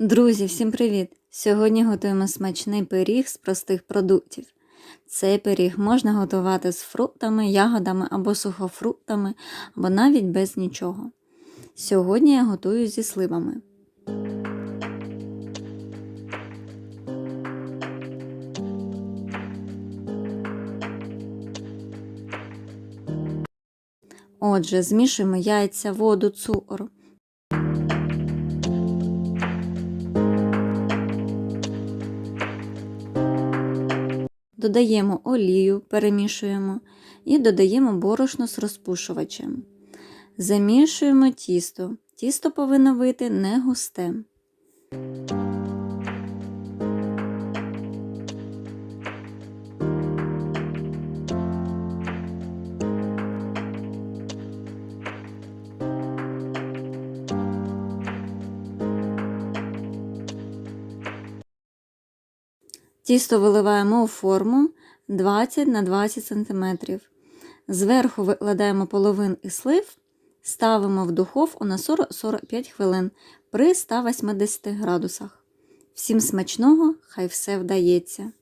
Друзі, всім привіт! Сьогодні готуємо смачний пиріг з простих продуктів. Цей пиріг можна готувати з фруктами, ягодами або сухофруктами, або навіть без нічого. Сьогодні я готую зі сливами. Отже, змішуємо яйця, воду, цукор. Додаємо олію, перемішуємо і додаємо борошно з розпушувачем. Замішуємо тісто. Тісто повинно вийти не густе. Тісто виливаємо у форму 20 на 20 см. Зверху викладаємо половин і слив, ставимо в духовку на 40-45 хвилин при 180 градусах. Всім смачного, хай все вдається!